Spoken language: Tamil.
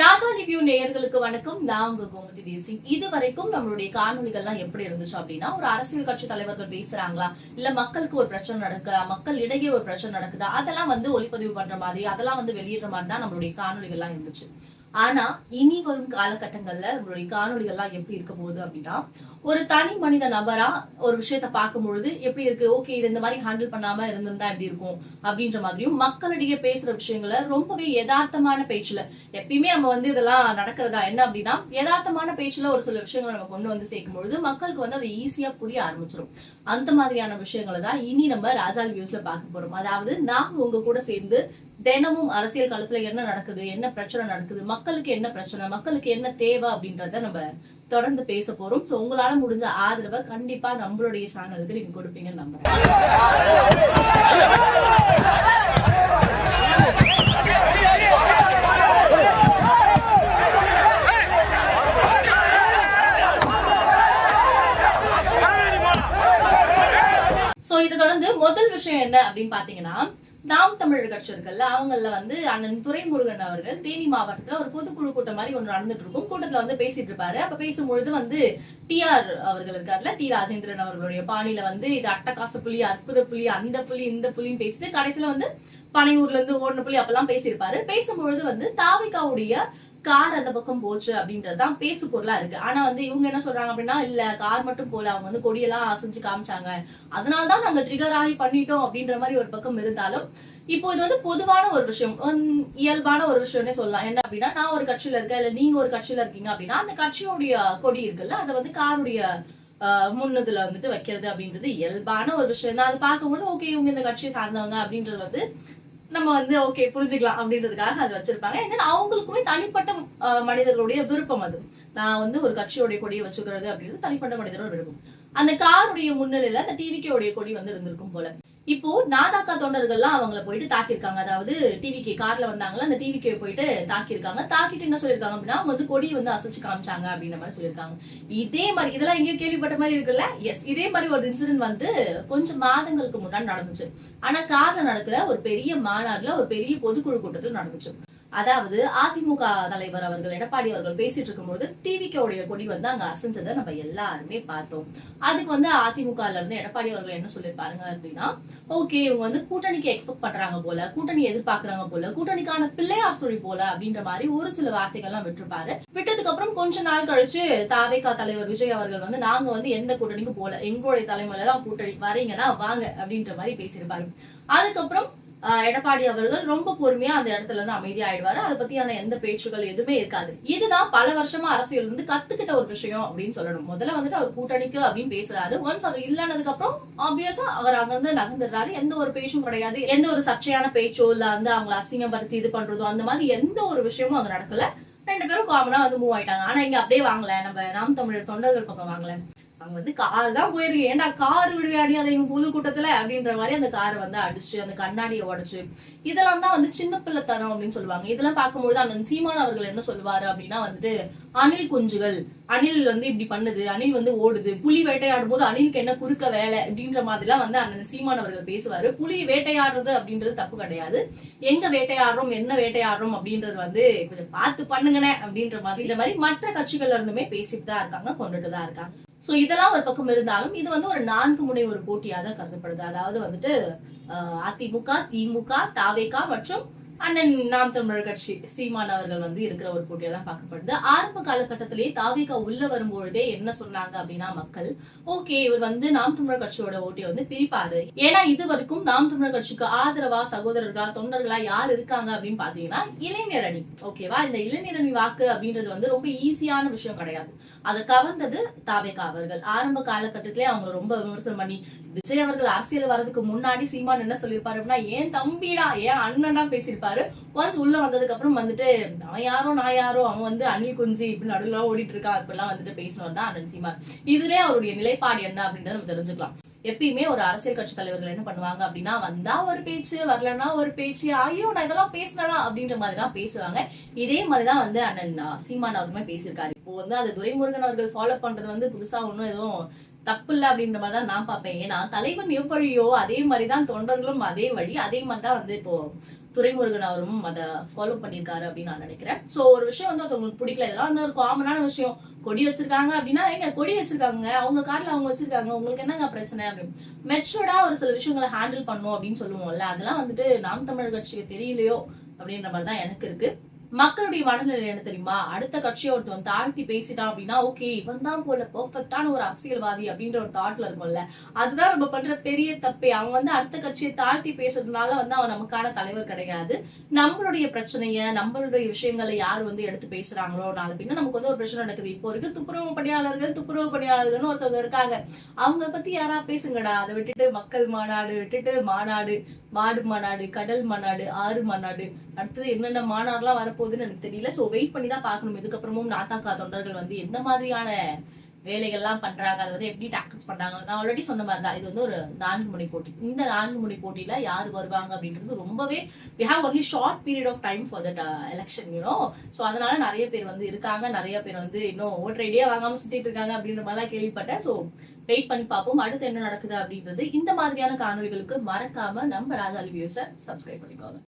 ராஜா ரிவ்யூ நேயர்களுக்கு வணக்கம். நான் உங்க கோமதி தேசிங் இது வரைக்கும் நம்மளுடைய காணொலிகள்லாம் எப்படி இருந்துச்சு அப்படின்னா ஒரு அரசியல் கட்சி தலைவர்கள் பேசுறாங்களா? இல்ல மக்களுக்கு ஒரு பிரச்சனை நடக்குதா? மக்கள் இடையே ஒரு பிரச்சனை நடக்குதா? அதெல்லாம் வந்து ஒளிப்பதிவு பண்ற மாதிரி அதெல்லாம் வந்து வெளியிடுற மாதிரி தான் நம்மளுடைய காணொலிகள்லாம் இருந்துச்சு. ஆனா இனி வரும் காலகட்டங்கள்ல நம்மளுடைய காணொலிகள்லாம் எப்படி இருக்க போகுது அப்படின்னா ஒரு தனி மனித நபரா ஒரு விஷயத்த பார்க்கும் பொழுது எப்படி இருக்கு? ஓகே இது இந்த மாதிரி ஹேண்டில் பண்ணாம இருந்திருந்தா எப்படி இருக்கும்? அப்படின்ற மாதிரியும் மக்களிடையே பேசுற விஷயங்களை ரொம்பவே யதார்த்தமான பேச்சுல எப்பயுமே நம்ம வந்து இதெல்லாம் நடக்கிறதா? என்ன அப்படின்னா யதார்த்தமான பேச்சுல ஒரு சில விஷயங்களை நம்ம கொண்டு வந்து சேர்க்கும் பொழுது மக்களுக்கு வந்து அது ஈஸியா புரிய ஆரம்பிச்சிடும் அந்த மாதிரியான விஷயங்களை தான் இனி நம்ம ராஜால் வியூஸ்ல பார்க்க போறோம். அதாவது நான் உங்க கூட சேர்ந்து தினமும் அரசியல் காலத்துல என்ன நடக்குது? என்ன பிரச்சனை நடக்குது? மக்களுக்கு என்ன பிரச்சனை? மக்களுக்கு என்ன தேவை அப்படின்றத நம்ம தொடர்ந்து பேச போறோம். சோ உங்களால முடிஞ்ச ஆதரவை கண்டிப்பா நம்மளுடைய சேனலுக்கு நீங்க கொடுப்பீங்கன்னு நம்புறேன். இது முதல் விஷயம் என்ன அப்படின்னு பாத்தீங்கன்னா நாம் தமிழர் கட்சி இருக்குல்ல அவங்கள வந்து அண்ணன் துரைமுருகன் அவர்கள் தேனி மாவட்டத்துல ஒரு பொதுக்குழு கூட்டம் மாதிரி ஒன்று நடந்துட்டு இருக்கும். கூட்டத்துல வந்து பேசிட்டு இருப்பாரு. அப்ப பேசும்பொழுது வந்து டிஆர் அவர்கள் இருக்கார்ல டி. ராஜேந்திரன் அவர்களுடைய பாணியில வந்து இது அட்டகாச புலி அற்புத புலி அந்த புலி இந்த புலின்னு பேசிட்டு கடைசியில வந்து பனையூர்ல இருந்து ஓடின புலி அப்பெல்லாம் பேசியிருப்பாரு. பேசும்பொழுது வந்து தாவிகாவுடைய கார் அந்த பக்கம் போச்சு அப்படின்றது தான் பேசு பொருளா இருக்கு. ஆனா வந்து இவங்க என்ன சொல்றாங்க அப்படின்னா இல்ல கார் மட்டும் போல அவங்க வந்து கொடியெல்லாம் அசைஞ்சு காமிச்சாங்க. அதனாலதான் நாங்க ட்ரிகர் ஆகி பண்ணிட்டோம் அப்படின்ற மாதிரி ஒரு பக்கம் இருந்தாலும் இப்போ இது வந்து பொதுவான ஒரு விஷயம். இயல்பான ஒரு விஷயம்னே சொல்லலாம். என்ன அப்படின்னா நான் ஒரு கட்சியில இருக்கேன் இல்ல நீங்க ஒரு கட்சியில இருக்கீங்க அப்படின்னா அந்த கட்சியோடைய கொடி இருக்குல்ல அதை வந்து காருடைய முன்னதுல வந்துட்டு வைக்கிறது அப்படின்றது இயல்பான ஒரு விஷயம் தான் அதை பார்க்கும்போது ஓகே இவங்க இந்த கட்சியை சார்ந்தவங்க அப்படின்றது வந்து நம்ம வந்து ஓகே புரிஞ்சுக்கலாம் அப்படின்றதுக்காக அது வச்சிருப்பாங்க. ஏன்னா அவங்களுக்குமே தனிப்பட்ட ஆஹ், மனிதர்களுடைய விருப்பம் அது. நான் வந்து ஒரு கட்சியோடைய கொடியை வச்சுக்கிறது அப்படின்றது தனிப்பட்ட மனிதரோட விருப்பம். அந்த காருடைய முன்னிலையில அந்த டிவிக்கே கொடி வந்து இருந்திருக்கும் போல. இப்போ நாதாக்கா தொண்டர்கள்லாம் அவங்கள போயிட்டு தாக்கியிருக்காங்க. அதாவது டிவிக்கு கார்ல வந்தாங்களா அந்த டிவிக்கு போயிட்டு தாக்கியிருக்காங்க. தாக்கிட்டு என்ன சொல்லியிருக்காங்க அப்படின்னா அவங்க வந்து கொடி வந்து அசைச்சு காமிச்சாங்க அப்படின்ற மாதிரி சொல்லியிருக்காங்க. இதே மாதிரி இதெல்லாம் எங்கேயோ கேள்விப்பட்ட மாதிரி இருக்குல்ல? எஸ் இதே மாதிரி ஒரு இன்சிடென்ட் வந்து கொஞ்சம் மாதங்களுக்கு முன்னாடி நடந்துச்சு. ஆனா கார்ல நடக்கிற ஒரு பெரிய மாநாடுல ஒரு பெரிய பொதுக்குழு கூட்டத்தில் நடந்துச்சு. அதாவது அதிமுக தலைவர் அவர்கள் எடப்பாடி அவர்கள் பேசிட்டு இருக்கும்போது டிவிக்கோடைய கொடி வந்து அங்க அசைஞ்சதை நம்ம எல்லாருமே பார்த்தோம். அதுக்கு வந்து அதிமுக இருந்து எடப்பாடி அவர்கள் என்ன சொல்லியிருப்பாருங்க அப்படின்னா ஓகே இவங்க வந்து கூட்டணிக்கு எக்ஸ்பெக்ட் பண்றாங்க போல கூட்டணி எதிர்பார்க்கறாங்க போல கூட்டணிக்கான பிள்ளையார் சொல்லி போல அப்படின்ற மாதிரி ஒரு சில வார்த்தைகள்லாம் விட்டுருப்பாரு. விட்டதுக்கு அப்புறம் கொஞ்ச நாள் கழிச்சு தாவேகா தலைவர் விஜய் அவர்கள் வந்து நாங்க வந்து எந்த கூட்டணிக்கும் போல எங்களுடைய தலைமையில தான் கூட்டணி வரீங்கன்னா வாங்க அப்படின்ற மாதிரி பேசியிருப்பாரு. அதுக்கப்புறம் எடப்பாடி அவர்கள் ரொம்ப பொறுமையா அந்த இடத்துல இருந்து அமைதியாயிடுவாரு. அதை பத்தியான எந்த பேச்சுகள் எதுவுமே இருக்காது. இதுதான் பல வருஷமா அரசியல் வந்து கத்துக்கிட்ட ஒரு விஷயம் அப்படின்னு சொல்லணும். முதல்ல வந்துட்டு அவர் கூட்டணிக்கு அப்படின்னு பேசுறாரு. ஒன்ஸ் அவர் இல்லைனதுக்கு அப்புறம் ஆப்வியஸா அவர் அங்கிருந்து நகர்ந்துடுறாரு. எந்த ஒரு பேச்சும் கிடையாது. எந்த ஒரு சர்ச்சையான பேச்சோ இல்ல வந்து அவங்களை அசிங்கப்படுத்தி இது பண்றதோ அந்த மாதிரி எந்த ஒரு விஷயமும் அங்க நடக்கல. ரெண்டு பேரும் காமனா வந்து மூவ் ஆயிட்டாங்க. ஆனா இங்க அப்படியே வாங்கல. நம்ம நாம் தமிழர் தொண்டர்கள் பக்கம் வாங்கல. அவங்க வந்து கார் தான் போயிருக்கு ஏன்டா கார் விடுவியாடி அதை இவங்க பொதுக்கூட்டத்துல? கூட்டத்துல அப்படின்ற மாதிரி அந்த காரை வந்து அடிச்சு அந்த கண்ணாடியை உடைச்சு இதெல்லாம் தான் வந்து சின்ன பிள்ளைத்தனம் அப்படின்னு சொல்லுவாங்க. இதெல்லாம் பார்க்கும்பொழுது அண்ணன் சீமான் அவர்கள் என்ன சொல்லுவாரு அப்படின்னா வந்துட்டு அணில் குஞ்சுகள் அணில் வந்து இப்படி பண்ணுது அணில் வந்து ஓடுது புலி வேட்டையாடும் போது அணிலுக்கு என்ன குறுக்க வேலை? அப்படின்ற மாதிரிலாம் வந்து அண்ணன் சீமான் அவர்கள் பேசுவாரு. புலி வேட்டையாடுறது அப்படின்றது தப்பு கிடையாது. எங்க வேட்டையாடுறோம் என்ன வேட்டையாடுறோம் அப்படின்றது வந்து கொஞ்சம் பார்த்து பண்ணுங்கண்ணே அப்படின்ற மாதிரி இந்த மாதிரி மற்ற கட்சிகள்ல இருந்துமே பேசிட்டு தான் இருக்காங்க கொண்டுட்டு தான் இருக்காங்க. சோ இதெல்லாம் ஒரு பக்கம் இருந்தாலும் இது வந்து ஒரு நான்கு முனை ஒரு போட்டியாக கருதப்படுது. அதாவது வந்துட்டு அதிமுக திமுக தாவேகா மற்றும் அண்ணன் நாம் தமிழர் கட்சி சீமான் அவர்கள் வந்து இருக்கிற ஒரு போட்டியா தான் பார்க்கப்படுது. ஆரம்ப காலகட்டத்திலேயே தாவேகா உள்ள வரும்பொழுதே என்ன சொன்னாங்க அப்படின்னா மக்கள் ஓகே இவர் வந்து நாம் தமிழர் கட்சியோட ஓட்டியை வந்து பிரிப்பாரு. ஏன்னா இது வரைக்கும் நாம் தமிழர் கட்சிக்கு ஆதரவா சகோதரர்களா தொண்டர்களா யார் இருக்காங்க அப்படின்னு பாத்தீங்கன்னா இளைஞர் அணி. ஓகேவா இந்த இளைஞர் அணி வாக்கு அப்படின்றது வந்து ரொம்ப ஈஸியான விஷயம் கிடையாது. அதை கவர்ந்தது தாவேகா அவர்கள். ஆரம்ப காலகட்டத்திலே அவங்க ரொம்ப விமர்சனம் பண்ணி விஜய் அவர்கள் அரசியல் வர்றதுக்கு முன்னாடி சீமான் என்ன சொல்லியிருப்பாரு அப்படின்னா ஏன் தம்பிடா ஏன் அண்ணனா பேசியிருப்பாரு? ஒன்ஸ் உள்ள வந்ததுக்கு அப்புறம் வந்துட்டு அவன் யாரோ நான் யாரோ அவன் வந்து அணில் குஞ்சு இப்படி நடுவில் ஓடிட்டு இருக்கான் அப்படிலாம் வந்துட்டு பேசினவர் தான் அண்ணன் சீமான். இதுலயே அவருடைய நிலைப்பாடு என்ன அப்படின்றத நம்ம தெரிஞ்சுக்கலாம். எப்பயுமே ஒரு அரசியல் கட்சி தலைவர்கள் என்ன பண்ணுவாங்க அப்படின்னா வந்தா ஒரு பேச்சு வரலன்னா ஒரு பேச்சு ஐயோ நான் இதெல்லாம் பேசினா அப்படின்ற மாதிரி தான் பேசுவாங்க. இதே மாதிரிதான் வந்து அண்ணன் சீமான் அவருமே பேசியிருக்காரு. இப்போ வந்து அந்த துரைமுருகன் அவர்கள் ஃபாலோ பண்றது வந்து புதுசா ஒன்றும் எதுவும் தப்பு இல்லை அப்படின்ற மாதிரி தான் நான் பார்ப்பேன். ஏன்னா தலைவன் எவ்வழியோ அதே மாதிரி தான் தொண்டர்களும் அதே வழி அதே மாதிரி தான் வந்து இப்போ துரைமுருகன் அவரும் அதை ஃபாலோ பண்ணியிருக்காரு அப்படின்னு நான் நினைக்கிறேன். ஸோ ஒரு விஷயம் வந்து ஒருத்தவங்களுக்கு பிடிக்கல. இதெல்லாம் வந்து ஒரு காமனான விஷயம். கொடி வச்சிருக்காங்க அப்படின்னா எங்க கொடி வச்சிருக்காங்க அவங்க கார்ல அவங்க வச்சிருக்காங்க. உங்களுக்கு என்னங்க பிரச்சனை அப்படின்னு. மெச்சூர்டா ஒரு சில விஷயங்களை ஹேண்டில் பண்ணும் அப்படின்னு சொல்லுவோம்ல. அதெல்லாம் வந்துட்டு நாம் தமிழர் கட்சிக்கு தெரியலையோ அப்படின்ற மாதிரி தான் எனக்கு இருக்கு. மக்களுடைய மனநிலை என்ன தெரியுமா? அடுத்த கட்சியை ஒருத்தவன் தாழ்த்தி பேசிட்டான் அப்படின்னா ஓகே இவன் தான் போல பெர்ஃபெக்டான ஒரு அரசியல்வாதி அப்படின்ற ஒரு தாட்ல இருக்கும்ல. அதுதான் நம்ம பண்ற பெரிய தப்பே. அவன் வந்து அடுத்த கட்சியை தாழ்த்தி பேசுறதுனால வந்து அவன் நமக்கான தலைவர் கிடையாது. நம்மளுடைய பிரச்சனைய நம்மளுடைய விஷயங்களை யார் வந்து எடுத்து பேசுறாங்களோ நாள் அப்படின்னா நமக்கு வந்து ஒரு பிரச்சனை நடக்குது. இப்போ இருக்கு துப்புரவு பணியாளர்கள் துப்புரவு பணியாளர்கள்னு ஒருத்தவங்க இருக்காங்க. அவங்க பத்தி யாரா பேசுங்கடா? அதை விட்டுட்டு மக்கள் மாநாடு விட்டுட்டு மாநாடு மாடு மாநாடு கடல் மாநாடு ஆறு மாநாடு அடுத்தது என்னென்ன மாநாடுலாம் வரப்போ போகுதுன்னு எனக்கு தெரியல. ஸோ வெயிட் பண்ணி தான் பார்க்கணும். இதுக்கப்புறமும் நாத்தாக்கா தொண்டர்கள் வந்து எந்த மாதிரியான வேலைகள்லாம் பண்ணுறாங்க அதை வந்து எப்படி டாக்டிக்ஸ் பண்ணுறாங்க நான் ஆல்ரெடி சொன்ன மாதிரி தான் இது வந்து ஒரு நான்கு மணி போட்டி. இந்த நான்கு மணி போட்டியில் யார் வருவாங்க அப்படின்றது ரொம்பவே we have only short period of time for that election you know so அதனால நிறைய பேர் வந்து இருக்காங்க. நிறைய பேர் வந்து இன்னும் ஓட்டர் ஐடியா வாங்காமல் சுற்றிட்டு இருக்காங்க அப்படின்ற மாதிரிலாம் கேள்விப்பட்டேன். ஸோ வெயிட் பண்ணி பார்ப்போம். அடுத்து என்ன நடக்குது அப்படின்றது. இந்த மாதிரியான காணொலிகளுக்கு மறக்காம நம்ம ராஜாலி வியூஸை சப்ஸ்கிரைப் பண்ணிக்கோங்க.